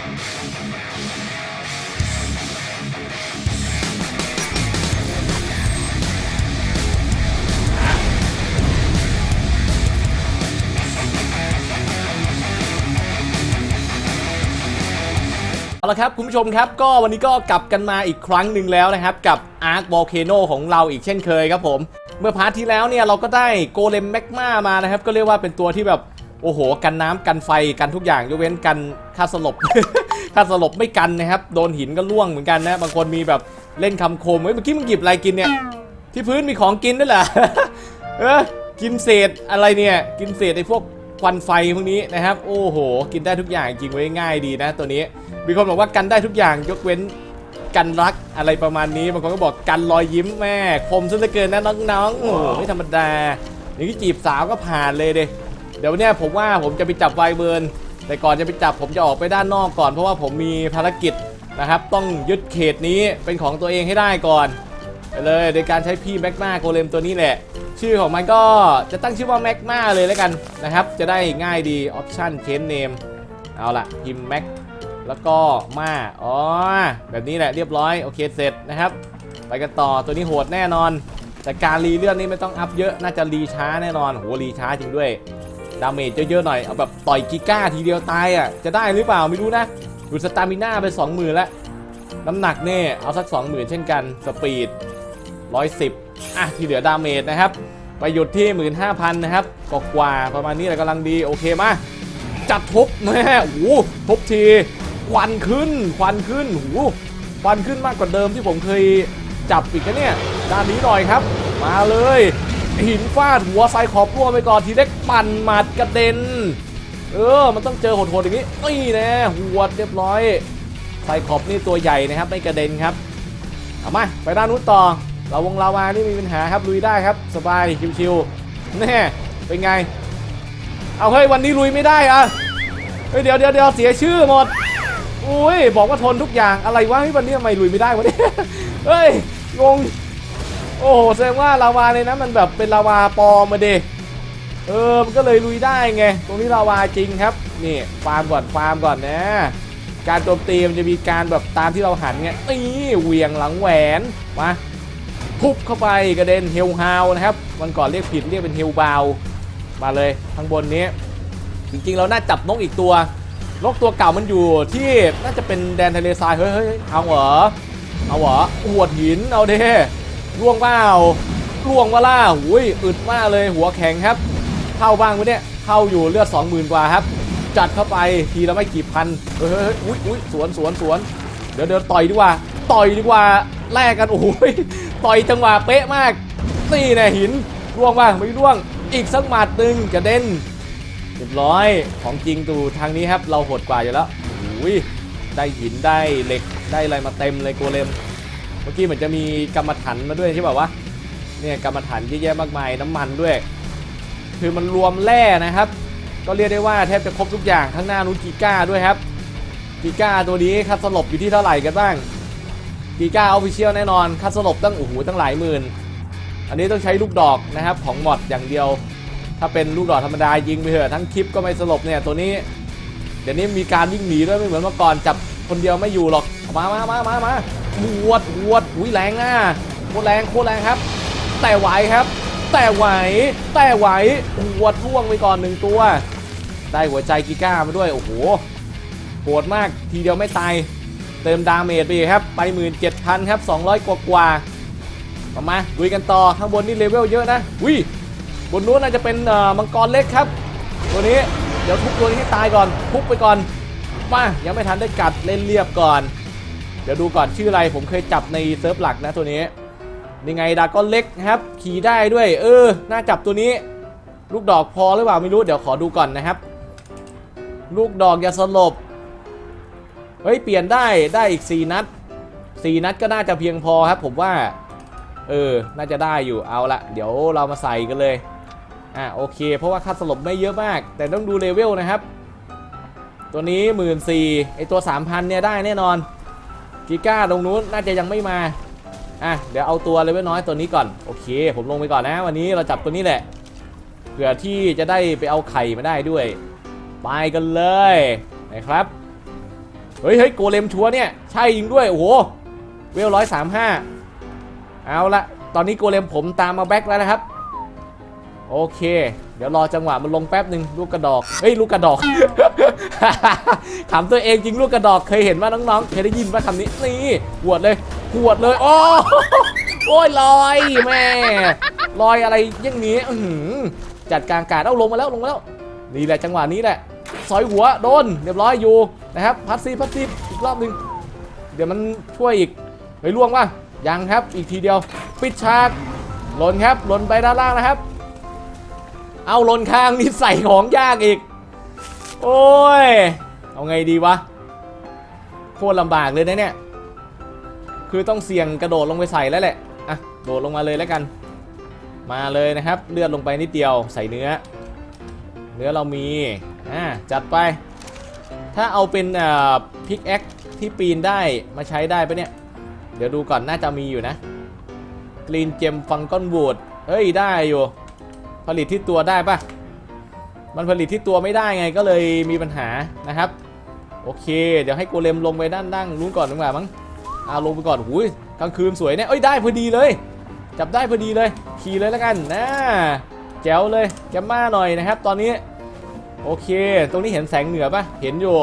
เอาละครับคุณผู้ชมครับก็วันนี้ก็กลับกันมาอีกครั้งหนึ่งแล้วนะครับ กับ Ark Volcano ของเราอีกเช่นเคยครับผม เมื่อพาร์ทที่แล้วเนี่ยเราก็ได้โกเลมแมกมามานะครับ ก็เรียกว่าเป็นตัวที่แบบ โอ้โห กันน้ำกันไฟกันทุกอย่างยกเว้นกันค่าสลบ ค่าสลบไม่กันนะครับ โดนหินก็ล่วงเหมือนกันนะ บางคนมีแบบเล่นคำคมเฮ้ยเมื่อกี้มึงหยิบอะไรกินเนี่ย ที่พื้นมีของกินด้วยเหรอเออกินเศษอะไรเนี่ย กินเศษไอ้พวกควันไฟพวกนี้นะครับ โอ้โห กินได้ทุกอย่างจริงไว้ง่ายดีนะ ตัวนี้ มีคนบอกว่ากันได้ทุกอย่างยกเว้นกันรักอะไรประมาณนี้บางคนก็บอกกันรอยยิ้มแม่คมซะเหลือเกินนะน้องๆโอ้โหไม่ธรรมดาอย่างที่จีบสาวก็ผ่านเลยเด เดี๋ยวเนี่ยผมว่าผมจะไปจับไวเบิร์นแต่ก่อนจะไปจับผมจะออกไปด้านนอกก่อน เพราะว่าผมมีภารกิจนะครับ ต้องยึดเขตนี้เป็นของตัวเองให้ได้ก่อนไปเลยโดยการใช้พี่แม็กมาโกเลมตัวนี้แหละ ชื่อของมันก็จะตั้งชื่อว่าแม็กมาเลยแล้วกันนะครับ จะได้ง่ายดีออปชั่นเคนเนมเอาละพิมพ์แม็กแล้วก็มาอ๋อแบบนี้แหละเรียบร้อยโอเคเสร็จนะครับ ไปกันต่อตัวนี้โหดแน่นอน แต่การรีเลื่อดนี่ไม่ต้องอัพเยอะน่าจะรีช้าแน่นอนโหรีช้าจริงด้วย ดาเมจเยอะๆหน่อย เอาแบบต่อยกิก้าทีเดียวตายอะ จะได้หรือเปล่าไม่รู้นะดูสตามิน่าไป20,000แล้ว น้ำหนักเนี่ยเอาสัก20,000เช่นกัน สปีด110อะ ที่เหลือดาเมจนะครับ ไปหยุดที่15,000นะครับกกว่าประมาณนี้แหละกำลังดี โอเคมา จัดทุบแม่โอ้โหทุบทีควันขึ้น ควันขึ้นโอ้โหควันขึ้นมากกว่าเดิมที่ผมเคยจับอีกนะเนี่ย ด้านนี้หน่อยครับ มาเลย หินฟาดหัวไซขอบร่วไปก่อนทีเล็กปั่นหมัดกระเด็น เออ มันต้องเจอโหดๆอย่างนี้นี่แน่หัวเรียบร้อยไซขอบนี่ตัวใหญ่นะครับไม่กระเด็นครับเอามาไปด้านนู้นต่อเราวงลาวานี่มีปัญหาครับลุยได้ครับ สบายชิวๆแน่เป็นไง เอาเฮ้ยวันนี้ลุยไม่ได้อะเฮ้ยเดี๋ยวเดี๋ยวเดี๋ยวเสียชื่อหมดอุ้ยบอกว่าทนทุกอย่างอะไรวะวันนี้ทำไมลุยไม่ได้วะเนี่ยเฮ้ยงง โอ้โหแสดงว่าลาวาในนั้นมันแบบเป็นลาวาปลอมมาเดเออมันก็เลยลุยได้ไงตรงนี้ลาวาจริงครับนี่ฟาร์มก่อนฟาร์มก่อนนะ การโจมตีมันจะมีการแบบตามที่เราหันไงนี่เหวียงหลังแหวนมาทุบเข้าไปกระเด็นเฮลฮาวนะครับวันก่อนเรียกผิดเรียกเป็นเฮลบาวมาเลยข้างบนนี้ จริงๆเราน่าจับนกอีกตัวนกตัวเก่ามันอยู่ที่น่าจะเป็นแดนทะเลทรายเฮ้ยเฮ้ยเฮ้ยเอาเหรอเอาเหรออวดหินเอาเด้ ล่วงเปล่าล่วงว่าล่าหุยอึดมากเลยหัวแข็งครับ เข้าบ้างไหมเนี่ยเข้าอยู่เลือด 20,000 กว่าครับ จัดเข้าไปทีละไม่กี่พันเฮ้ยอุ้ยอุ้ยสวนสวนสวนเดี๋ยวเดี๋ยวต่อยดีกว่า ต่อยดีกว่าแลกกันโอ้ยต่อยจังหวะเป๊ะมากนี่แน่หินร่วงบ้างไม่ร่วงอีกสักหมัดหนึ่งกระเด็นเรียบร้อยของจริงดูทางนี้ครับ เราโหดกว่าอยู่แล้วโอ้ยได้หินได้เหล็กได้อะไรมาเต็มเลยโกเลม มื่อกี้เหมือนจะมีกรรมฐานมาด้วยใช่ป่าวะเนี่ยกรรมฐานเยอะแยะมากมายน้ำมันด้วย คือมันรวมแร่นะครับ ก็เรียกได้ว่าแทบจะครบทุกอย่างข้างหน้านู้นกีก้าด้วยครับกีก้าตัวนี้คัดสลบอยู่ที่เท่าไหร่กันบ้างกีก้าออฟฟิเชียลแน่นอนคัดสลบตั้งโอ้โหตั้งหลายหมื่นอันนี้ต้องใช้ลูกดอกนะครับของมอดอย่างเดียว ถ้าเป็นลูกดอกธรรมดายิงไปเถอะทั้งคลิปก็ไม่สลบเนี่ยตัวนี้เดี๋ยวนี้มีการวิ่งหนีด้วยไม่เหมือนเมื่อก่อนจับคนเดียวไม่อยู่หรอกมามามามามา หวดหวดอุ้ยแรงอะโคตรแรงโคตรแรงครับ แต่ไหวครับ แต่ไหว แต่ไหวหวดล่วงไปก่อนหนึ่งตัว ได้หัวใจกิก้ามาด้วยโอ้โหโหดมากทีเดียวไม่ตายเติมดาเมจไปครับไป 17,000 ครับ 200 กว่ากว่ามามาลุยกันต่อข้างบนนี่เลเวลเยอะนะวิบนนู้นน่าจะเป็นมังกรเล็กครับ ตัวนี้เดี๋ยวทุบตัวนี้ให้ตายก่อนทุบไปก่อนมายังไม่ทันได้กัดเล่นเรียบก่อน ดี๋ยวดูก่อนชื่ออะไรผมเคยจับในเซิร์ฟหลักนะตัวนี้นี่ไงดากอนเล็กครับ ขี่ได้ด้วย เออ น่าจับตัวนี้ ลูกดอกพอหรือเปล่าไม่รู้เดี๋ยวขอดูก่อนนะครับ ลูกดอกอย่าสลบเฮ้ยเปลี่ยนได้ได้อีก 4 นัด 4 นัดก็น่าจะเพียงพอครับ ผมว่า เออ น่าจะได้อยู่เอาละเดี๋ยวเรามาใส่กันเลยอะโอเค เพราะว่าค่าสลบไม่เยอะมาก แต่ต้องดูเลเวลนะครับ ตัวนี้1 4ื่นสี่ไอตัว 3,000เนี่ยได้แน่นอน กิก้าตรงนู้นน่าจะยังไม่มาอะเดี๋ยวเอาตัวเลเวลน้อยตัวนี้ก่อนโอเค ผมลงไปก่อนนะ วันนี้เราจับตัวนี้แหละเผื่อที่จะได้ไปเอาไข่มาได้ด้วย ไปกันเลยนะครับเฮ้ยเฮ้ยโกเลมชัวเนี่ยใช่ยิงด้วยโอ้โหเวลร้อยสามห้าเอาละตอนนี้โกเลมผมตามมาแบ็คแล้วนะครับ โอเค เดี๋ยวรอจังหวะมันลงแป๊บหนึ่งลูกกระดอกเฮ้ยลูกกระดอก ถามตัวเองจริงลูกกระดอกเคยเห็นว่าน้องๆ เคยได้ยินว่าคำนี้ นี่หวดเลยหวดเลย โอ้โอ้ยลอยแม่ลอยอะไรอย่างนี้อืจัดกางอากาศเอาลงมาแล้วลงมาแล้ว นี่แหละจังหวะนี้แหละซอยหัวโดนเรียบร้อยอยู่นะครับพัดซีพัดซีอีกรอบหนึ่งเดี๋ยวมันช่วยอีกไปล่วงป่ะยังครับอีกทีเดียว ปิดฉากหล่นครับหล่นไปด้านล่างนะครับ เอาลนข้างนี่ใส่ของยากอีก โอ้ย เอาไงดีวะ โคตรลำบากเลยนะเนี่ย คือต้องเสี่ยงกระโดดลงไปใส่แล้วแหละ อะ โดดลงมาเลยแล้วกัน มาเลยนะครับ เลือดลงไปนิดเดียว ใส่เนื้อ เนื้อเรามี อ่า จัดไป ถ้าเอาเป็นอ่าพิกแอคที่ปีนได้ มาใช้ได้ปะเนี่ย เดี๋ยวดูก่อน น่าจะมีอยู่นะ กรีนเจมฟังก้อนบูดเฮ้ย ได้อยู่ ผลิตที่ตัวได้ปะมันผลิตที่ตัวไม่ได้ไงก็เลยมีปัญหานะครับ โอเค เดี๋ยวให้โกเลมลงไปด้านล่างลุ้นก่อนดีกว่ามั้งเอาลงไปก่อนหุยกลางคืนสวยเนี่ยเอ้ยได้พอดีเลย จับได้พอดีเลย ขี่เลยแล้วกันนะแจ๋วเลยแกมมาหน่อยนะครับ ตอนนี้ โอเค ตรงนี้เห็นแสงเหนือปะเห็นอยู่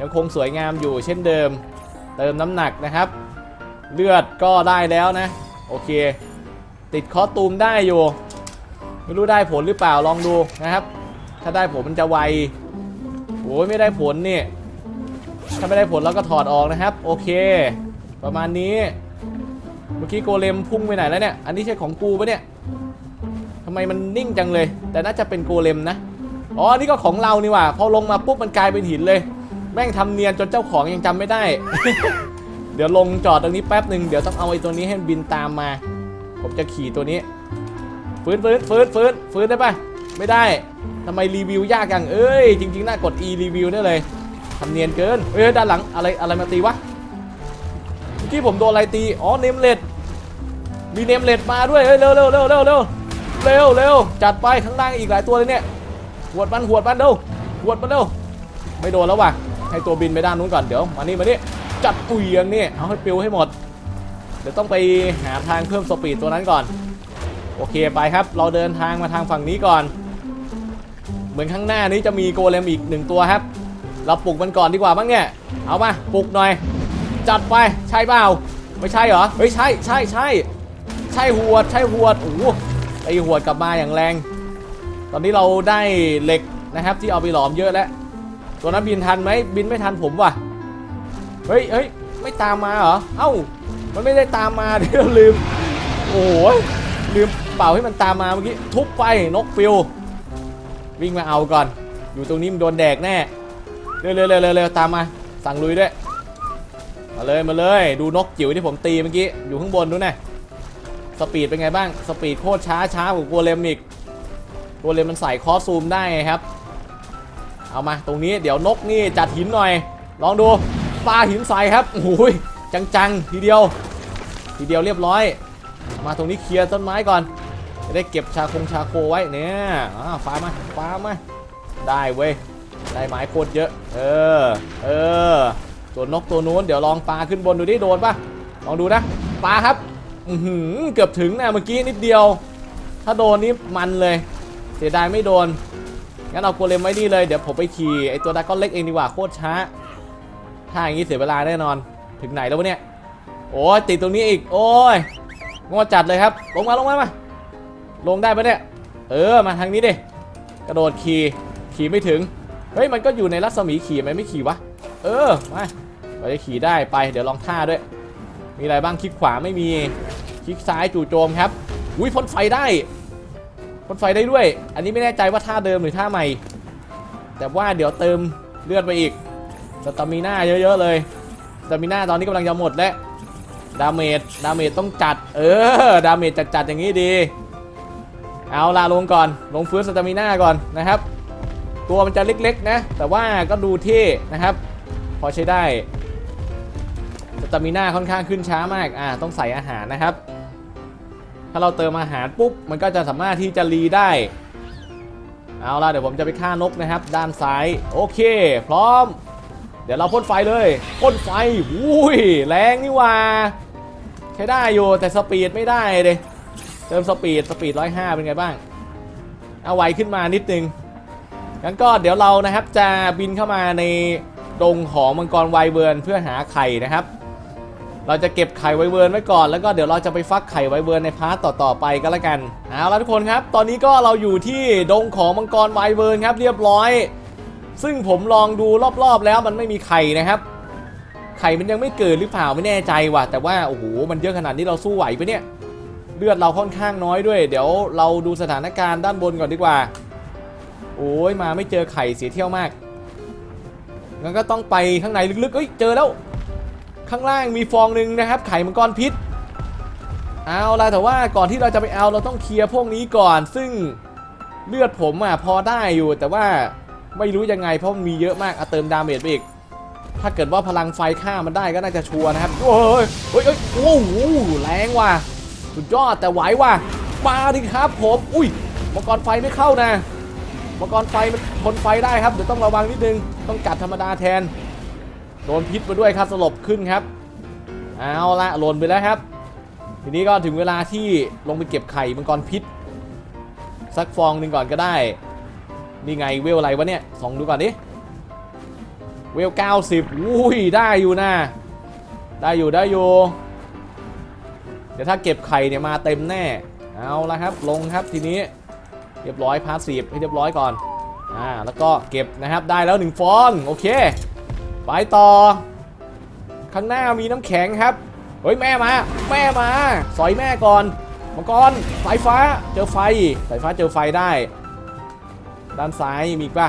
ยังคงสวยงามอยู่เช่นเดิม เติมน้ำหนักนะครับ เลือดก็ได้แล้วนะ โอเค ติดคอตูมได้อยู่ ไม่รู้ได้ผลหรือเปล่าลองดูนะครับ ถ้าได้ผลมันจะไวโอ้ยไม่ได้ผลนี่ ถ้าไม่ได้ผลเราก็ถอดออกนะครับ โอเค ประมาณนี้ เมื่อกี้โกเลมพุ่งไปไหนแล้วเนี่ย อันนี้ใช่ของกูปะเนี่ยทำไมมันนิ่งจังเลย แต่น่าจะเป็นโกเลมนะ อ๋อ นี่ก็ของเรานี่ว่าพอลงมาปุ๊บมันกลายเป็นหินเลย แม่งทำเนียนจนเจ้าของยังจำไม่ได้ เดี๋ยวลงจอดตรงนี้แป๊บหนึ่งเดี๋ยวต้องเอาไอ้ตัวนี้ให้บินตามมา ผมจะขี่ตัวนี้ ฟื้นฟื้นฟื้นฟื้นฟื้นได้ปะไม่ได้ทำไมรีวิวยากจังเอ้ยจริงๆน่ากด e รีวิวได้เลยทำเนียนเกินเอ้ยด้านหลังอะไรอะไรมาตีวะเมื่อกี้ผมโดนอะไรตีอ๋อเนมเลดมีเนมเลดมาด้วยเฮ้ยเร็วเร็วเร็วเร็วเร็วเร็วเร็วจัดไปข้างล่างอีกหลายตัวเลยเนี่ยหวดมันหวดมันเร็วหวดมันเร็วไม่โดนแล้วว่ะให้ตัวบินไปด้านนู้นก่อนเดี๋ยวมานี่มานี่จัดปุยอย่างนี้เอาให้ปิวให้หมดเดี๋ยวต้องไปหาทางเพิ่มสปีดตัวนั้นก่อน โอเคไปครับ เราเดินทางมาทางฝั่งนี้ก่อน เหมือนข้างหน้านี้จะมีโกเลมอีกหนึ่งตัวครับ เราปลุกมันก่อนดีกว่าบ้างเนี่ย เอามาปลุกหน่อย จัดไปใช่เปล่า ไม่ใช่เหรอ เฮ้ยใช่ใช่ใช่ใช่หัวใช่หัวโอ้โหไอหัวกลับมาอย่างแรง ตอนนี้เราได้เหล็กนะครับ ที่เอาไปหลอมเยอะแล้ว ตัวนั้นบินทันไหมบินไม่ทันผมว่ะ เฮ้ยเฮ้ยไม่ตามมาเหรอ เอ้า มันไม่ได้ตามมาเดี๋ยวลืม โอ้โหลืม เป่าให้มันตามมาเมื่อกี้ทุบไปนกฟิววิ่งมาเอาก่อน อยู่ตรงนี้มันโดนแดกแน่เร็วเร็วเร็วเร็วตามมา สั่งลุยด้วยมาเลยมาเลยดูนกจิ๋วที่ผมตีเมื่อกี้อยู่ข้างบนดูนะสปีดเป็นไงบ้างสปีดโคตรช้าช้ากว่ากัวเลมอีกกัวเลมมันใส่คอสซูมได้ครับเอามาตรงนี้เดี๋ยวนกนี่จัดหินหน่อย ลองดูปลาหินใส่ครับโอ้ยจังๆทีเดียว ทีเดียวเรียบร้อย มาตรงนี้เคลียร์ต้นไม้ก่อน จะได้เก็บชาคงชาโคไว้เนี่ยอ่าฟ้ามาฟ้ามาได้เว้ยได้ไม้โคตรเยอะ เออ เออส่วนกตัวนู้นเดี๋ยวลองปลาขึ้นบนดูดิโดนปะลองดูนะปลาครับอือหือเกือบถึงนะเมื่อกี้นิดเดียว ถ้าโดนนี่มันเลย เสียดายไม่โดน งั้นเอาโกเลมไว้นี่เลยเดี๋ยวผมไปขี่ไอตัวดราก้อนเล็กเองดีกว่าโคตรช้า ถ้าอย่างนี้เสียเวลาแน่นอน ถึงไหนแล้ววะเนี่ย โอ้ยติดตรงนี้อีก โอ้ยงอจัดเลยครับ ลงมาลงมามา ลงได้ปะเนี่ย เออ มาทางนี้ดิ กระโดดขี่ขี่ไม่ถึง เฮ้ย มันก็อยู่ในรัศมีขี่ไหมไม่ขี่วะ เออ มาเราจะขี่ได้ไป เดี๋ยวลองท่าด้วย มีอะไรบ้าง คลิกขวาไม่มี คลิกซ้ายจู่โจมครับ อุ้ยพ่นไฟได้พ่นไฟได้ด้วย อันนี้ไม่แน่ใจว่าท่าเดิมหรือท่าใหม่ แต่ว่าเดี๋ยวเติมเลือดไปอีกสตามิน่าเยอะๆเลยสตามิน่าตอนนี้กำลังจะหมดแล้ว ดาเมจ ดาเมจต้องจัด เออ ดาเมจจัดๆอย่างนี้ดี เอาลาลงก่อน ลงฟื้นสตามิน่าก่อนนะครับ ตัวมันจะเล็กๆนะ แต่ว่าก็ดูเท่นะครับ พอใช้ได้สตามิน่าค่อนข้างขึ้นช้ามาก อ่า ต้องใส่อาหารนะครับ ถ้าเราเติมอาหารปุ๊บ มันก็จะสามารถที่จะรีได้ เอาล่ะ เดี๋ยวผมจะไปฆ่านกนะครับ ด้านซ้าย โอเค พร้อม เดี๋ยวเราพ่นไฟเลย พ่นไฟ อุ้ย แรงนี่ว่า ใช้ได้อยู่ แต่สปีดไม่ได้เลย เติมสปีดสปีดร้อยห้าเป็นไงบ้าง เอาไวขึ้นมานิดนึงงั้นก็เดี๋ยวเรานะครับจะบินเข้ามาในดงของมังกรไวเวิร์นเพื่อหาไข่นะครับ เราจะเก็บไข่ไวเวิร์นไว้ก่อนแล้วก็เดี๋ยวเราจะไปฟักไข่ไวเวิร์นในพาร์ตต่อๆไปก็แล้วกันเอาละทุกคนครับ ตอนนี้ก็เราอยู่ที่ดงของมังกรไวเวิร์นครับเรียบร้อย ซึ่งผมลองดูรอบๆแล้วมันไม่มีไข่นะครับ ไข่มันยังไม่เกิดหรือเปล่าไม่แน่ใจว่ะแต่ว่าโอ้โหมันเยอะขนาดนี้เราสู้ไหวปะเนี่ย เลือดเราค่อนข้างน้อยด้วย เดี๋ยวเราดูสถานการณ์ด้านบนก่อนดีกว่า โอ้ยมาไม่เจอไข่เสียเที่ยวมากงั้นก็ต้องไปข้างในลึกๆเอ้ยเจอแล้ว ข้างล่างมีฟองหนึ่งนะครับ ไข่มังกรพิษ เอาละแต่ว่าก่อนที่เราจะไปเอาเราต้องเคลียร์พวกนี้ก่อน ซึ่งเลือดผมอะพอได้อยู่ แต่ว่าไม่รู้ยังไงเพราะมันมีเยอะมากเอาเติมดาเมจไปอีก ถ้าเกิดว่าพลังไฟฆ่ามันได้ก็น่าจะชัวร์นะครับ โอ้ยเฮ้ยเฮ้ยโอ้โหแรงว่ะ สุดยอดแต่ไหวว่ะมาดิครับผม อุ้ยมังกรไฟไม่เข้านะมังกรไฟมันทนไฟได้ครับเดี๋ยวต้องระวังนิดนึงต้องกัดธรรมดาแทนโดนพิษมาด้วยครับสลบขึ้นครับ เอาละหล่นไปแล้วครับ ทีนี้ก็ถึงเวลาที่ลงไปเก็บไข่มังกรพิษสักฟองหนึ่งก่อนก็ได้นี่ไงเวลอะไรวะเนี่ยสองดูก่อนดิเวล90อุ้ยได้อยู่นะ ได้อยู่ได้อยู่ เดี๋ยวถ้าเก็บไข่เนี่ยมาเต็มแน่ เอาละครับลงครับทีนี้เรียบร้อยพาสซีฟให้เรียบร้อยก่อนอ่าแล้วก็เก็บนะครับได้แล้วหนึ่งฟอง โอเค ไปต่อ ข้างหน้ามีน้ำแข็งครับ เฮ้ย แม่มา แม่มา สอยแม่ก่อนมังกรสายฟ้าเจอไฟ สายฟ้าเจอไฟได้ ด้านซ้ายมีป่ะ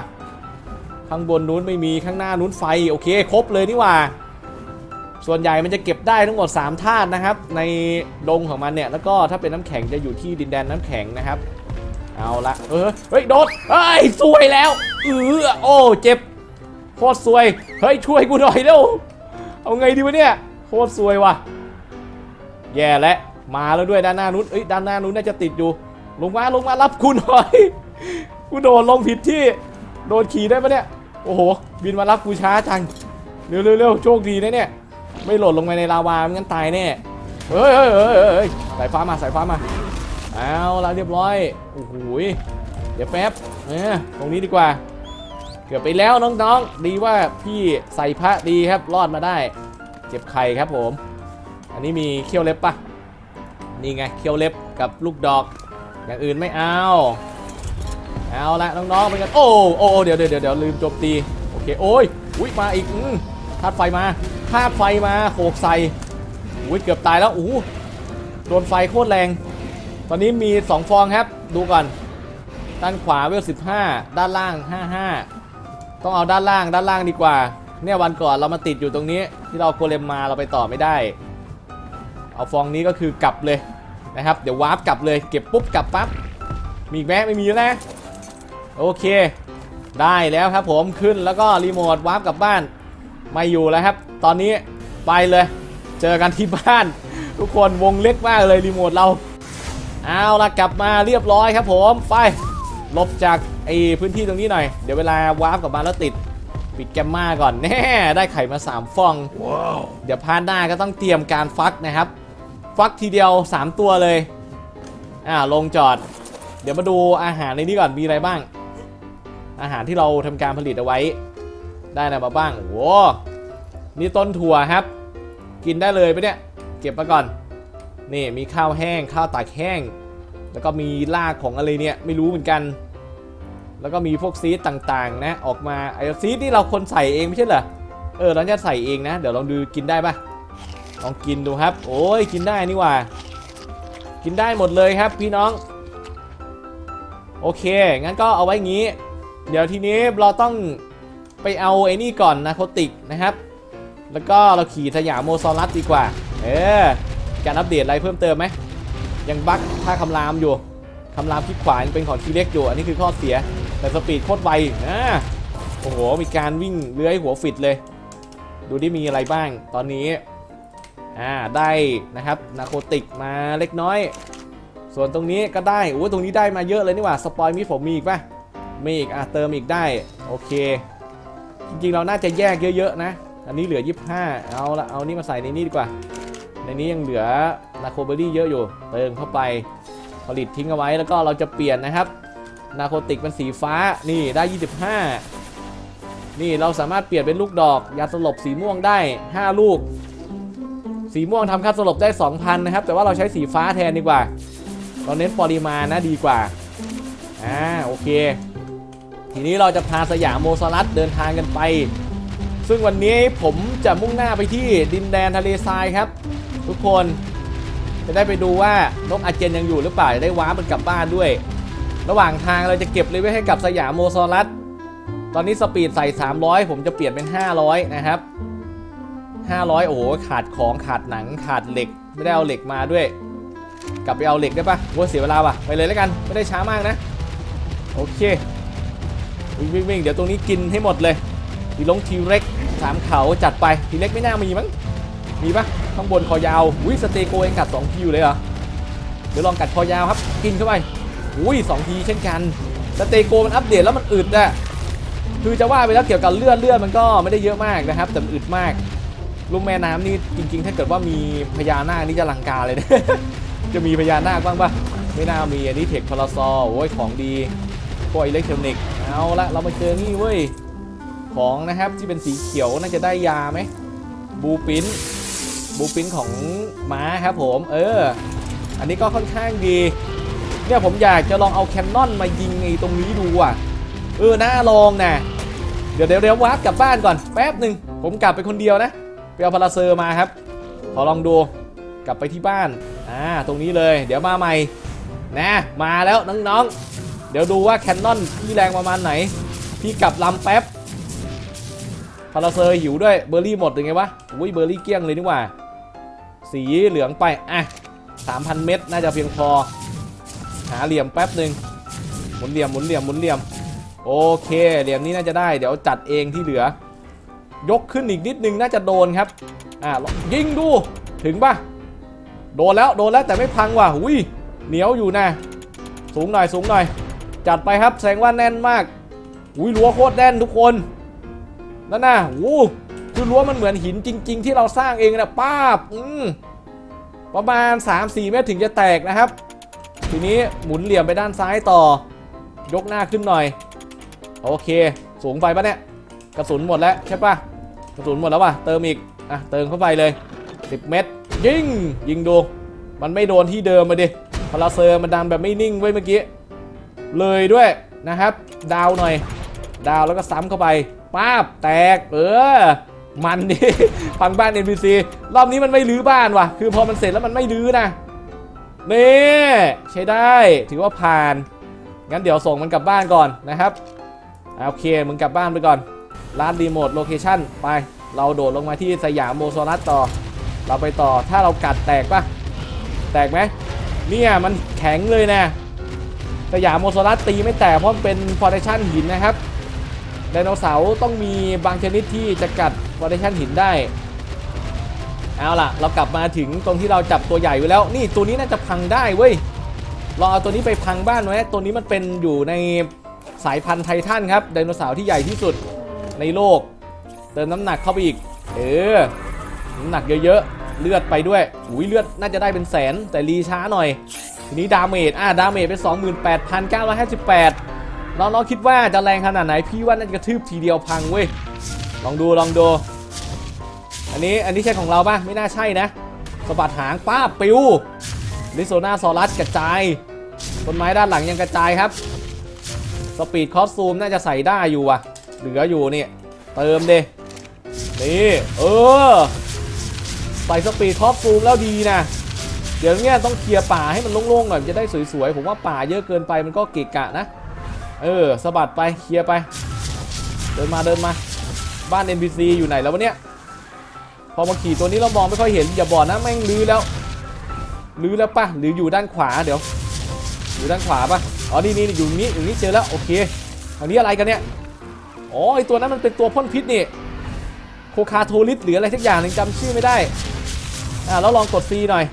ข้างบนนู้นไม่มีข้างหน้านู้นไฟ โอเค ครบเลยนี่ว่า ส่วนใหญ่มันจะเก็บได้ทั้งหมด 3 ธาตุนะครับ ในดงของมันเนี่ย แล้วก็ถ้าเป็นน้ำแข็งจะอยู่ที่ดินแดนน้ำแข็งนะครับ เอาละเออเฮ้ยโดดเฮ้ยซวยแล้วเออโอ้เจ็บโคตรซวยเฮ้ยช่วยกูหน่อยเร็วเอาไงดีวะเนี่ยโคตรซวยว่ะ แย่แล้วมาแล้วด้วยด้านหน้านู้นเอ้ยด้านหน้านู้นน่าจะติดอยู่ ลงมาลงมารับกูหน่อยกูโดนลงผิดที่โดนขี่ได้ปะเนี่ยโอ้โหบินมารับกูช้าจังเร็วเร็วเร็วโชคดีนะเนี่ย ไม่หล่นลงไปในลาวาไม่งั้นตายแน่เฮ้ยเฮ้ยเฮ้ยเฮ้ยสายฟ้ามาสายฟ้ามาเอาละเรียบร้อยโอ้โหยเดี๋ยวแป๊บเนี่ยตรงนี้ดีกว่า เกือบไปแล้วน้องๆ ดีว่าพี่ใส่พระดีครับรอดมาได้ เจ็บไข่ครับผม อันนี้มีเขี้ยวเล็บปะนี่ไงเขี้ยวเล็บกับลูกดอก อย่างอื่นไม่เอา เอาละน้องๆไปกันโอ้โอ้เดี๋ยวเดี๋ยวเดี๋ยวลืมโจมตีโอเคโอ้ยอุ้ยมาอีกอืมธาตุไฟมา ธาตุไฟมาโขกใส่อุ้ยเกือบตายแล้วอู้โดนไฟโคตรแรง ตอนนี้มี 2 ฟองครับ ดูก่อน ด้านขวาเวล15ด้านล่าง 55 ต้องเอาด้านล่างด้านล่างดีกว่า เนี่ยวันก่อนเรามาติดอยู่ตรงนี้ ที่เราโกเลมมาเราไปต่อไม่ได้ เอาฟองนี้ก็คือกลับเลยนะครับ เดี๋ยววาร์ปกลับเลยเก็บปุ๊บกลับปั๊บ มีอีกแม้ไม่มีแล้วนะ โอเค ได้แล้วครับผมขึ้นแล้วก็รีโมทวาร์ปกลับบ้าน ไม่อยู่แล้วครับ ตอนนี้ไปเลย เจอกันที่บ้าน ทุกคนวงเล็กมากเลยรีโมทเรา เอาละกลับมาเรียบร้อยครับผมไปหลบจากไอ้พื้นที่ตรงนี้หน่อย เดี๋ยวเวลาวาร์ปกลับมาแล้วติด ปิดแกมมาก่อนแน่ได้ไข่มา 3 ฟองเดี๋ยวพาร์ทหน้าก็ต้องเตรียมการฟักนะครับ ฟักทีเดียว 3 ตัวเลย อ่าลงจอด เดี๋ยวมาดูอาหารในนี้ก่อนมีอะไรบ้าง อาหารที่เราทำการผลิตเอาไว้ ได้อะไรมาบ้างโอ้โหนี่ต้นถั่วครับ กินได้เลยปะเนี่ย เก็บมาก่อน นี่มีข้าวแห้งข้าวตากแห้ง แล้วก็มีรากของอะไรเนี่ยไม่รู้เหมือนกัน แล้วก็มีพวกซีดต่างๆ นะ ออกมาไอ้ซีดที่เราคนใส่เองไม่ใช่เหรอเออเราจะใส่เองนะ เดี๋ยวลองดูกินได้ปะลองกินดูครับ โอ้ยกินได้นี่ว่า กินได้หมดเลยครับพี่น้อง โอเค งั้นก็เอาไว้งี้ เดี๋ยวทีนี้เราต้อง ไปเอาไอ้นี่ก่อนนะโคติกนะครับ แล้วก็เราขี่สยามโมซอรัสดีกว่า เออการอัปเดตอะไรเพิ่มเติมไหมยังบั๊กท่าคำรามอยู่คำรามคลิกขวายังเป็นของทีเล็กอยู่ อันนี้คือข้อเสีย แต่สปีดโคตรไวอ่าโอ้โห มีการวิ่งเลื้อยหัวฟิตเลย ดูดิมีอะไรบ้างตอนนี้ อ่า ได้นะครับ นาโคติกมาเล็กน้อย ส่วนตรงนี้ก็ได้ โอ้ตรงนี้ได้มาเยอะเลยนี่หว่า สปอยมีผมมีอีกปะมีอีก อะ เติมอีกได้ โอเค จริงๆเราน่าจะแยกเยอะๆนะ อันนี้เหลือ 25 เอาละเอานี่มาใส่ในนี้ดีกว่า ในนี้ยังเหลือนาโคเบอรี่เยอะอยู่ เติมเข้าไปผลิตทิ้งเอาไว้แล้วก็เราจะเปลี่ยนนะครับ นาโคติกเป็นสีฟ้านี่ได้ 25 นี่เราสามารถเปลี่ยนเป็นลูกดอก ยาสลบสีม่วงได้ 5 ลูก สีม่วงทำค่าสลบได้ 2,000 นะครับ แต่ว่าเราใช้สีฟ้าแทนดีกว่าเราเน้นปริมาณนะดีกว่าอ่าโอเค ทีนี้เราจะพาสยามโมซารัสเดินทางกันไป ซึ่งวันนี้ผมจะมุ่งหน้าไปที่ดินแดนทะเลทรายครับ ทุกคนจะได้ไปดูว่านกอาเจนยังอยู่หรือเปล่าจะได้ว้ามันกลับบ้านด้วย ระหว่างทางเราจะเก็บเลเวลให้กับสยามโมซารัสตอนนี้สปีดใส่ 300 ผมจะเปลี่ยนเป็น 500 นะครับ 500 โอ้โหขาดของขาดหนังขาดเหล็ก ไม่ได้เอาเหล็กมาด้วย กลับไปเอาเหล็กได้ปะว่าเสียเวลาว่ะไปเลยแล้วกัน ไม่ได้ช้ามากนะ โอเค วิ่งวิ่งวิ่งเดี๋ยวตรงนี้กินให้หมดเลยทีลงทีเร็กสามเขาจัดไปทีเล็กไม่น่ามีมั้งมีปะข้างบนคอยาวอุ้ยสเตโกเองกัด2ทีอยู่เลยเหรอเดี๋ยวลองกัดคอยาวครับ กินเข้าไปอุ้ยสองทีเช่นกันสเตโกมันอัปเดตแล้วมันอึดอะคือจะว่าไปแล้วเกี่ยวกับเลือดเลือดมันก็ไม่ได้เยอะมากนะครับ แต่มันอึดมากลุมแม่น้ำนี่จริง ๆ ถ้าเกิดว่ามีพญานาคนี่จะลังกาเลยนะจะมีพญานาคบ้างปะไม่น่ามีอันนี้เทคพลาซอโอ้ยของดี กอิเล็กทรอนิกส์เอาละเรามาเจอนี่เว้ย ของนะครับที่เป็นสีเขียวน่าจะได้ยาไหมบูปินบูปินของม้าครับผม เออ อันนี้ก็ค่อนข้างดีเนี่ยผมอยากจะลองเอาแคนนอนมายิงไอ้ตรงนี้ดูอะ เออน่าลองนะเดี๋ยวเดี๋ยวเดี๋ยววาร์ปกลับบ้านก่อนแป๊บหนึ่งผมกลับไปคนเดียวนะไปเอาพาราเซอร์มาครับ ขอลองดูกลับไปที่บ้านอ่าตรงนี้เลย เดี๋ยวมาใหม่นะมาแล้วน้องๆ เดี๋ยวดูว่าแคนนอนพี่แรงประมาณไหน พี่กลับลำแป๊บพาราเซอร์หิวด้วยเบอร์รี่หมดหรือไงวะอุ้ยเบอร์รี่เกี้ยงเลยนี่หว่า สีเหลืองไป อะ 3,000 เม็ดน่าจะเพียงพอ หาเหลี่ยมแป๊บหนึ่งหมุนเหลี่ยมหมุนเหลี่ยมหมุนเหลี่ยม โอเค เหลี่ยมนี้น่าจะได้ เดี๋ยวจัดเองที่เหลือ ยกขึ้นอีกนิดนึงน่าจะโดนครับ อ่ายิงดู ถึงปะโดนแล้ว โดนแล้วแต่ไม่พังว่ะหุยเหนียวอยู่นะ สูงหน่อย สูงหน่อย จัดไปครับแสงว่าแน่นมากหุยรั้วโคตรแน่นทุกคนนั่นน่ะวู้คือรั้วมันเหมือนหินจริง ๆ ที่เราสร้างเองนะป้าบอืมประมาณ 3-4 เมตรถึงจะแตกนะครับ ทีนี้หมุนเหลี่ยมไปด้านซ้ายต่อ ยกหน้าขึ้นหน่อย โอเค สูงไปปะเนี่ย กระสุนหมดแล้วใช่ปะกระสุนหมดแล้วป่ะ เติมอีก อะ เติมเข้าไปเลย 10 เม็ดยิง ยิงดู มันไม่โดนที่เดิมมาดิพาราเซอร์มันดันแบบไม่นิ่งไว้เมื่อกี้ เลยด้วยนะครับ ดาวหน่อย ดาวแล้วก็ซ้ำเข้าไปป้าบแตกเออ มันดิพังบ้าน NPC รอบนี้มันไม่รื้อบ้านว่ะ คือพอมันเสร็จแล้วมันไม่รื้อนะนี่ใช้ได้ถือว่าผ่าน งั้นเดี๋ยวส่งมันกลับบ้านก่อนนะครับโอเคมึงกลับบ้านไปก่อนร้านรีโมทโลเคชั่นไป เราโดดลงมาที่สยามโมโซลัสต่อ เราไปต่อถ้าเรากัดแตกปะแตกไหมเนี่ยมันแข็งเลยนะ สยามโมโซลัสตีไม่แตกเพราะมันเป็นฟอร์เดชันหินนะครับไดโนเสาร์ต้องมีบางชนิดที่จะกัดฟอร์เดชันหินได้ เอาล่ะ เรากลับมาถึงตรงที่เราจับตัวใหญ่ไว้แล้ว นี่ตัวนี้น่าจะพังได้เว้ยลองเอาตัวนี้ไปพังบ้านไว้ตัวนี้มันเป็นอยู่ในสายพันธุ์ไททันครับไดโนเสาร์ที่ใหญ่ที่สุดในโลก เติมน้ำหนักเข้าไปอีก เออ น้ำหนักเยอะๆ เลือดไปด้วยอุ้ยเลือดน่าจะได้เป็นแสนแต่รีช้าหน่อย ทีนี้ดาเมจอะดาเมจเป็น 28,958น้องๆคิดว่าจะแรงขนาดไหน พี่ว่าน่าจะกระทืบทีเดียวพังเว้ย ลองดูลองดู อันนี้อันนี้ใช่ของเราป่ะ ไม่น่าใช่นะสะบัดหางป้าปิวลิโซนาซอรัสกระจายต้นไม้ด้านหลังยังกระจายครับ สปีดคอสซูมน่าจะใส่ได้อยู่ว่ะเหลืออยู่นี่ เติมเดนี่ เออ ใส่สปีดคอสซูมแล้วดีนะ เดี๋ยวเนี้ยต้องเคลียร์ป่าให้มันโล่งๆหน่อยจะได้สวยๆผมว่าป่าเยอะเกินไปมันก็เกะกะนะเออสะบัดไปเคลียร์ไป เดินมาเดินมา บ้าน NPC อยู่ไหนแล้ววะเนี่ยพอมาขี่ตัวนี้เรามองไม่ค่อยเห็นอย่าบอกนะแม่งลื้อแล้วลื้อแล้วปะหรืออยู่ด้านขวาเดี๋ยว อยู่ด้านขวาปะอ๋อนี่นี่อยู่นี้อยู่นี้เจอแล้วโอเคอันนี้อะไรกันเนี่ยอ๋อไอตัวนั้นมันเป็นตัวพ่นพิษนี่โคคาโทลิสหรืออะไรสักอย่างหนึ่งจำชื่อไม่ได้อ่าแล้วลองกด C หน่อย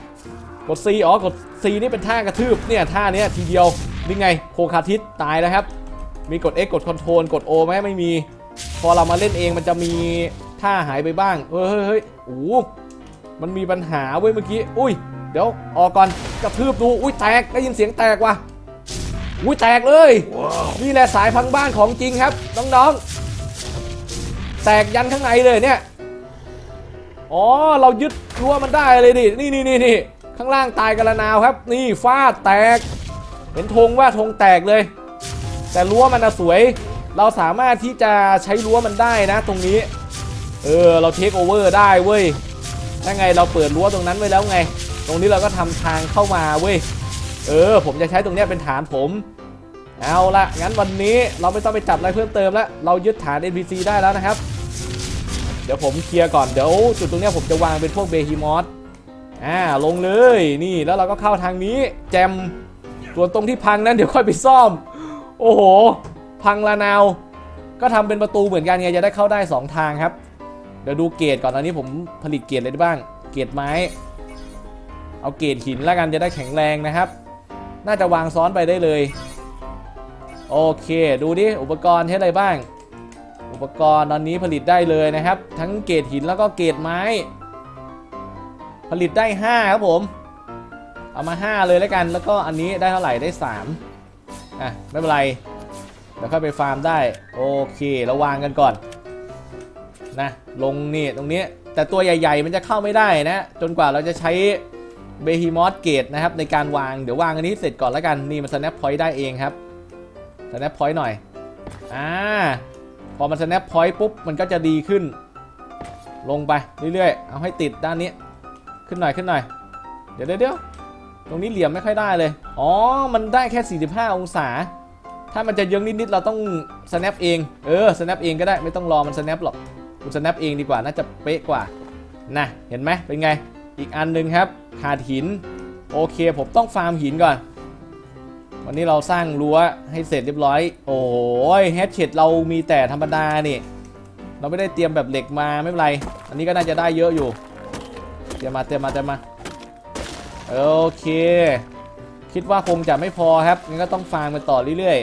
กด C อ๋อกด C นี่เป็นท่ากระทืบเนี่ยท่าเนี้ยทีเดียวนี่ไงโคคาทิสตายแล้วครับ มีกด X กด Ctrl กด O ไหมไม่มี พอเรามาเล่นเองมันจะมีท่าหายไปบ้างเฮ้ยเฮ้ยเฮ้ยโอ้มันมีปัญหาเว้ยเมื่อกี้อุ้ยเดี๋ยวออกก่อนกระทืบดูอุ้ยแตกได้ยินเสียงแตกว่ะอุ้ยแตกเลยนี่แหละสายพังบ้านของจริงครับน้องๆแตกยันข้างในเลยเนี่ยอ๋อเรายึดรั้วมันได้เลยดินี่นี่นี่นี่ ข้างล่างตายกันละนาวครับ นี่ฟาดแตก เห็นธงว่าธงแตกเลย แต่รั้วมันนะสวย เราสามารถที่จะใช้รั้วมันได้นะ ตรงนี้ เออเราเทคโอเวอร์ได้เว้ยถ้าไงเราเปิดรั้วตรงนั้นไว้แล้วไง ตรงนี้เราก็ทำทางเข้ามาเว้ย เออ ผมจะใช้ตรงนี้เป็นฐานผม เอาละงั้นวันนี้เราไม่ต้องไปจับอะไรเพิ่มเติมแล้ว เรายึดฐาน NPC ได้แล้วนะครับ เดี๋ยวผมเคลียร์ก่อน เดี๋ยวจุดตรงนี้ผมจะวางเป็นพวกเบฮิมอส อ่าลงเลยนี่แล้วเราก็เข้าทางนี้แจมส่วนตรงที่พังนั้นเดี๋ยวค่อยไปซ่อม โอ้โห พังละนาว ก็ทำเป็นประตูเหมือนกันไงจะได้เข้าได้ 2 ทางครับ เดี๋ยวดูเกรดก่อนตอนนี้ผมผลิตเกรดอะไรได้บ้าง เกรดไม้ เอาเกรดหินแล้วกันจะได้แข็งแรงนะครับ น่าจะวางซ้อนไปได้เลย โอเค ดูดิอุปกรณ์ใช้อะไรบ้าง อุปกรณ์ตอนนี้ผลิตได้เลยนะครับ ทั้งเกรดหินแล้วก็เกรดไม้ ผลิตได้ 5 ครับผม เอามา 5 เลยแล้วกัน แล้วก็อันนี้ได้เท่าไหร่ได้ 3 อะ ไม่เป็นไร เดี๋ยวค่อยไปฟาร์มได้ โอเคเราวางกันก่อน นะ ลงนี่ตรงนี้ แต่ตัวใหญ่ ๆ มันจะเข้าไม่ได้นะ จนกว่าเราจะใช้เบฮิมอสเกตนะครับ ในการวาง เดี๋ยววางอันนี้เสร็จก่อนแล้วกัน นี่มัน snap point ได้เองครับ snap point หน่อย อ่า พอมัน snap point ปุ๊บ มันก็จะดีขึ้น ลงไปเรื่อยๆ เอาให้ติดด้านนี้ ขึ้นหน่อยขึ้นหน่อย เดี๋ยวเดี๋ยวตรงนี้เหลี่ยมไม่ค่อยได้เลย อ๋อ มันได้แค่ 45 องศา ถ้ามันจะเยื้องนิดๆเราต้อง snap เอง เออ snap เองก็ได้ไม่ต้องรอมัน snap หรอกกู snap เองดีกว่าน่าจะเป๊ะกว่า นะ เห็นไหมเป็นไง อีกอันหนึงครับขาดหิน โอเค ผมต้องฟาร์มหินก่อน วันนี้เราสร้างรั้วให้เสร็จเรียบร้อย โอ้ยแฮชเชดเรามีแต่ธรรมดานี่ เราไม่ได้เตรียมแบบเหล็กมาไม่เป็นไร อันนี้ก็น่าจะได้เยอะอยู่ เตรียมมาเตรียมมาเตรียมมาโอเค คิดว่าคงจะไม่พอครับงั้นก็ต้องฟาร์มไปต่อเรื่อย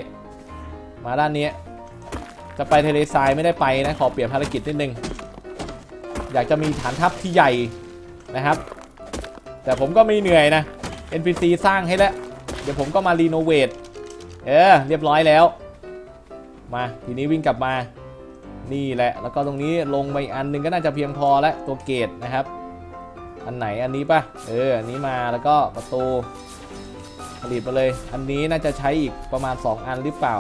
ๆ มาด้านนี้ จะไปทะเลทรายไม่ได้ไปนะ ขอเปลี่ยนภารกิจนิดนึง อยากจะมีฐานทัพที่ใหญ่นะครับ แต่ผมก็ไม่เหนื่อยนะ NPC สร้างให้แล้ว เดี๋ยวผมก็มารีโนเวท เออ เรียบร้อยแล้ว มา ทีนี้วิ่งกลับมา นี่แหละ แล้วก็ตรงนี้ลงไปอีกอันหนึงก็น่าจะเพียงพอแล้วตัวเกตนะครับ อันไหนอันนี้ปะเออ อันนี้มาแล้วก็ประตูผลิตมาเลย อันนี้น่าจะใช้อีกประมาณ 2 อันหรือเปล่า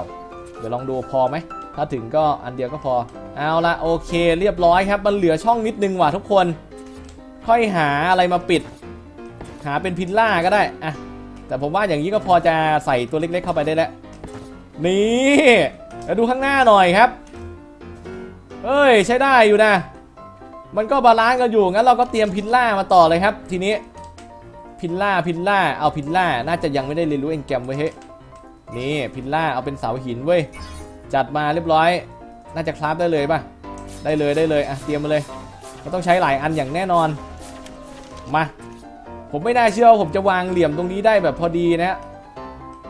เดี๋ยวลองดูพอไหม ถ้าถึงก็อันเดียวก็พอ เอาละโอเคเรียบร้อยครับ มันเหลือช่องนิดนึงว่ะทุกคน ค่อยหาอะไรมาปิด หาเป็นพิลล่าก็ได้อะแต่ผมว่าอย่างนี้ก็พอจะใส่ตัวเล็ก ๆ เข้าไปได้แล้ว นี่แล้วดูข้างหน้าหน่อยครับ เอ้ยใช้ได้อยู่นะ มันก็บาลานซ์กันอยู่งั้นเราก็เตรียมพิลล่ามาต่อเลยครับ ทีนี้พิลล่าพิลล่าเอาพิลล่าน่าจะยังไม่ได้เรียนรู้เอ็นแกรมไว้เฮ้นี่พิลล่าเอาเป็นเสาหินเว้ยจัดมาเรียบร้อย น่าจะคราฟได้เลยป่ะได้เลยได้เลยอะเตรียมมาเลยมันต้องใช้หลายอันอย่างแน่นอนมาผมไม่น่าเชื่อว่าผมจะวางเหลี่ยมตรงนี้ได้แบบพอดีนะ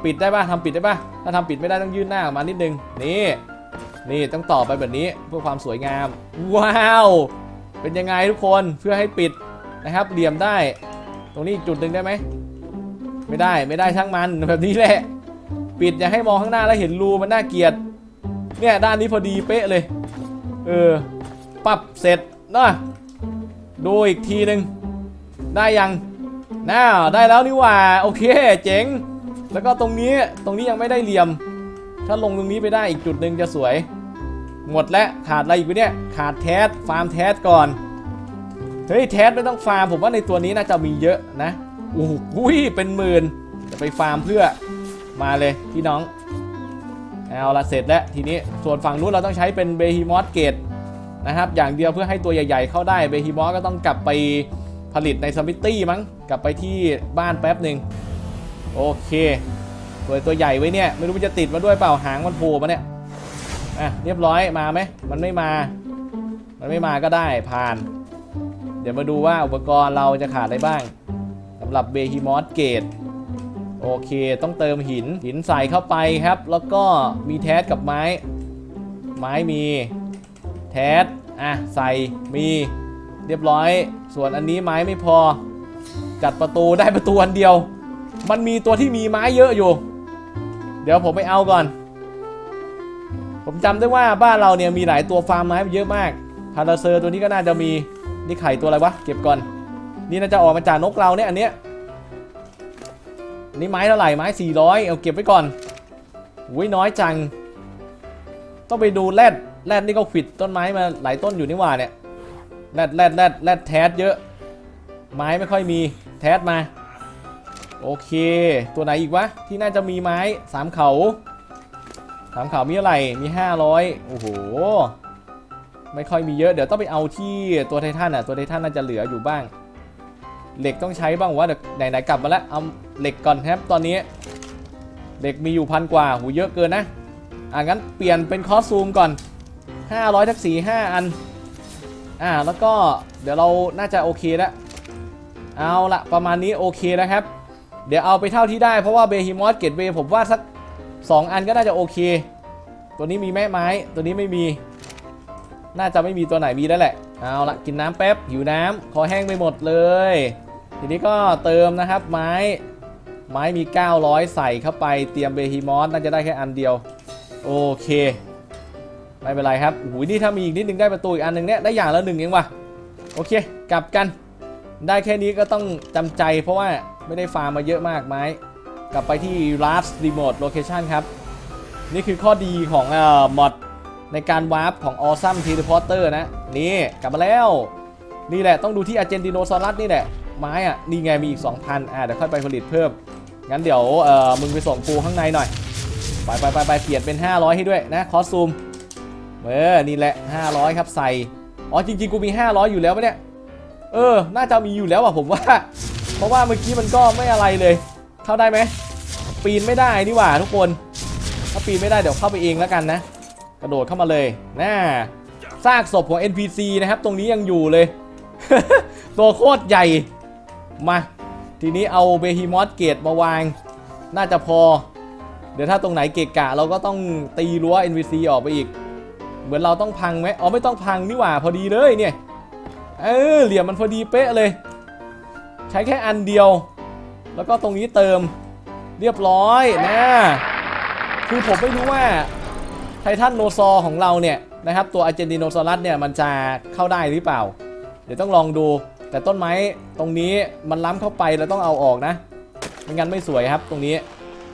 ปิดได้ป่ะทำปิดได้ป่ะถ้าทำปิดไม่ได้ต้องยื่นหน้าออกมานิดนึงนี่นี่ต้องต่อไปแบบนี้เพื่อความสวยงาม ว้าว เป็นยังไงทุกคนเพื่อให้ปิดนะครับเหลี่ยมได้ ตรงนี้อีกจุดหนึ่งได้ไหมไม่ได้ไม่ได้ช่างมันแบบนี้แหละ ปิดอย่าให้มองข้างหน้าแล้วเห็นรูมันน่าเกลียดเนี่ยด้านนี้พอดีเป๊ะเลย เออปรับเสร็จนะดูอีกทีหนึ่งได้ยังน่าได้แล้วนี่ว่าโอเคเจ๋ง แล้วก็ตรงนี้ตรงนี้ยังไม่ได้เหลี่ยม ถ้าลงตรงนี้ไปได้อีกจุดหนึ่งจะสวย หมดแล้วขาดอะไรอีกวะเนี่ยขาดแทสฟาร์มแทสก่อนเฮ้ยแทสไม่ต้องฟาร์มผมว่าในตัวนี้น่าจะมีเยอะนะโอ้โหเป็นหมื่นจะไปฟาร์มเพื่อมาเลยพี่น้องเอาละเสร็จแล้วทีนี้ส่วนฝั่งนู้นเราต้องใช้เป็นเบฮิมอสเกตนะครับอย่างเดียวเพื่อให้ตัวใหญ่ ๆ เข้าได้เบฮิมอสก็ต้องกลับไปผลิตในสมิตตี้มั้งกลับไปที่บ้านแป๊บหนึ่งโอเคตัวตัวใหญ่ไว้เนี่ยไม่รู้มันจะติดมาด้วยเปล่าหางมันโผล่มาเนี่ย อะเรียบร้อยมาไหมมันไม่มา มันไม่มาก็ได้ผ่าน เดี๋ยวมาดูว่าอุปกรณ์เราจะขาดอะไรบ้างสำหรับเบฮิมอสเกตโอเค ต้องเติมหินหินใส่เข้าไปครับ แล้วก็มีแทสกับไม้ ไม้มีแทสอะใส่มีเรียบร้อย ส่วนอันนี้ไม้ไม่พอ จัดประตูได้ประตูอันเดียว มันมีตัวที่มีไม้เยอะอยู่ เดี๋ยวผมไปเอาก่อน ผมจำได้ว่าบ้านเราเนี่ยมีหลายตัวฟาร์มไม้เยอะมากพาราเซอร์ตัวนี้ก็น่าจะมีนี่ไข่ตัวอะไรวะเก็บก่อน นี่น่าจะออกมาจากนกเราเนี่ยอันเนี้ยนี่ไม้เท่าไหร่ไม้400เอาเก็บไว้ก่อนอุ้ยน้อยจัง ต้องไปดูแรดแรดนี่ก็ขิดต้นไม้มาหลายต้นอยู่นี่หว่าเนี่ยแรดแรดแรดแรดแทสเยอะ ไม้ไม่ค่อยมีแทสมา โอเค ตัวไหนอีกวะที่น่าจะมีไม้สามเขา สามเขาวมีอะไรมี500โอ้โหไม่ค่อยมีเยอะเดี๋ยวต้องไปเอาที่ตัวไททันอะตัวไททันน่าจะเหลืออยู่บ้าง เหล็กต้องใช้บ้างวะเดี๋ยวไหนๆกลับมาแล้วเอาเหล็กก่อนครับตอนนี้เหล็กมีอยู่พันกว่าหูเยอะเกินนะอะงั้นเปลี่ยนเป็นคอสซูมก่อน 500ทักสี่5อันอ่าแล้วก็เดี๋ยวเราน่าจะโอเคแล้วเอาละประมาณนี้โอเคนะครับ เดี๋ยวเอาไปเท่าที่ได้เพราะว่าเบฮิมอสเกตเวผมว่าสัก 2 อันก็น่าจะโอเค ตัวนี้มีแม่ไม้ ตัวนี้ไม่มี น่าจะไม่มีตัวไหนมีแล้วแหละ เอาละกินน้ำแป๊บหิวน้ำคอแห้งไปหมดเลย ทีนี้ก็เติมนะครับไม้ ไม้มี 900 ใส่เข้าไปเตรียมเบฮิมอสน่าจะได้แค่อันเดียว โอเค ไม่เป็นไรครับโอ้โหนี่ถ้ามีอีกนิดนึงได้ประตูอีกอันหนึ่งเนี่ยได้อย่างละหนึ่งเองว่ะ โอเค กลับกัน ได้แค่นี้ก็ต้องจำใจเพราะว่าไม่ได้ฟาร์มมาเยอะมากไม้ กลับไปที่ last remote location ครับ นี่คือข้อดีของเอ่อมอดในการวาร์ปของ awesome teleporter นะ นี่ กลับมาแล้ว นี่แหละต้องดูที่ Argentinosaurus นี่แหละ ไม้อะนี่ไงมีอีก 2,000 อะ เดี๋ยวค่อยไปผลิตเพิ่ม งั้นเดี๋ยวเอ่อมึงไปส่งปูข้างในหน่อย ไปไปไปไปเปลี่ยนเป็น 500 ให้ด้วยนะ คอสซูม เออ นี่แหละ 500 ครับใส่ อ๋อจริงๆ กูมี 500 อยู่แล้วปะเนี่ย เออ น่าจะมีอยู่แล้วอะผมว่า เพราะว่าเมื่อกี้มันก็ไม่อะไรเลย เข้าได้ไหม ปีนไม่ได้นี่หว่าทุกคน ถ้าปีนไม่ได้เดี๋ยวเข้าไปเองแล้วกันนะ กระโดดเข้ามาเลยน่าซากศพของ NPC นะครับ ตรงนี้ยังอยู่เลย ตัวโคตรใหญ่ มา ทีนี้เอาเบฮิมอสเกตมาวาง น่าจะพอ เดี๋ยวถ้าตรงไหนเกะกะ เราก็ต้องตีรั้ว NPC ออกไปอีก เหมือนเราต้องพังไหมอ๋อไม่ต้องพังนี่หว่าพอดีเลยเนี่ย เออเหลี่ยมมันพอดีเป๊ะเลย ใช้แค่อันเดียว แล้วก็ตรงนี้เติม เรียบร้อยนะคือผมไม่รู้ว่าไททันโนซอของเราเนี่ยนะครับตัวอาร์เจนติโนซอรัสเนี่ยมันจะเข้าได้หรือเปล่า เดี๋ยวต้องลองดู แต่ต้นไม้ตรงนี้มันล้ำเข้าไปเราต้องเอาออกนะไม่งั้นไม่สวยครับตรงนี้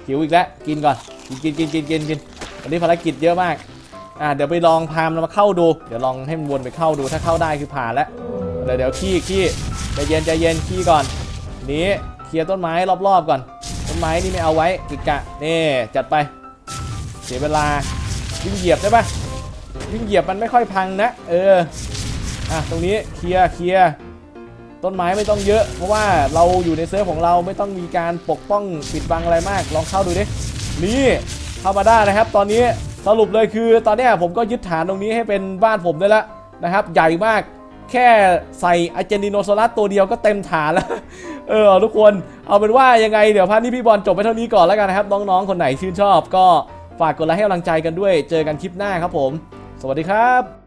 หิวอีกแล้วกินก่อนกินกินกินกินกินวันนี้ภารกิจเยอะมากอ่าเดี๋ยวไปลองพามเรามาเข้าดู เดี๋ยวลองให้มันวนไปเข้าดูถ้าเข้าได้คือผ่านแล้วเดี๋ยวเดี๋ยวขี้ขี้ใจเย็นใจเย็นขี้ก่อนนี้เคลียร์ต้นไม้รอบๆก่อน ต้นไม้นี่ไม่เอาไว้กิกะนี่จัดไป เสียเวลาวิ่งเหยียบได้ปะวิ่งเหยียบมันไม่ค่อยพังนะ เอออะตรงนี้เคลียร์เคลียร์ต้นไม้ไม่ต้องเยอะ เพราะว่าเราอยู่ในเซิร์ฟของเราไม่ต้องมีการปกป้องปิดบังอะไรมาก ลองเข้าดูดินี่เข้ามาได้นะครับ ตอนนี้สรุปเลยคือ ตอนนี้ผมก็ยึดฐานตรงนี้ให้เป็นบ้านผมได้แล้วนะครับ ใหญ่มาก แค่ใส่อะเจนดิโนโซลัสตัวเดียวก็เต็มฐานแล้ว เออทุกคนเอาเป็นว่ายังไงเดี๋ยวพาร์ทนี้พี่บอลจบไปเท่านี้ก่อนแล้วกันนะครับ น้องๆ คนไหนชื่นชอบก็ฝากกดไลค์ให้กำลังใจกันด้วย เจอกันคลิปหน้าครับผม สวัสดีครับ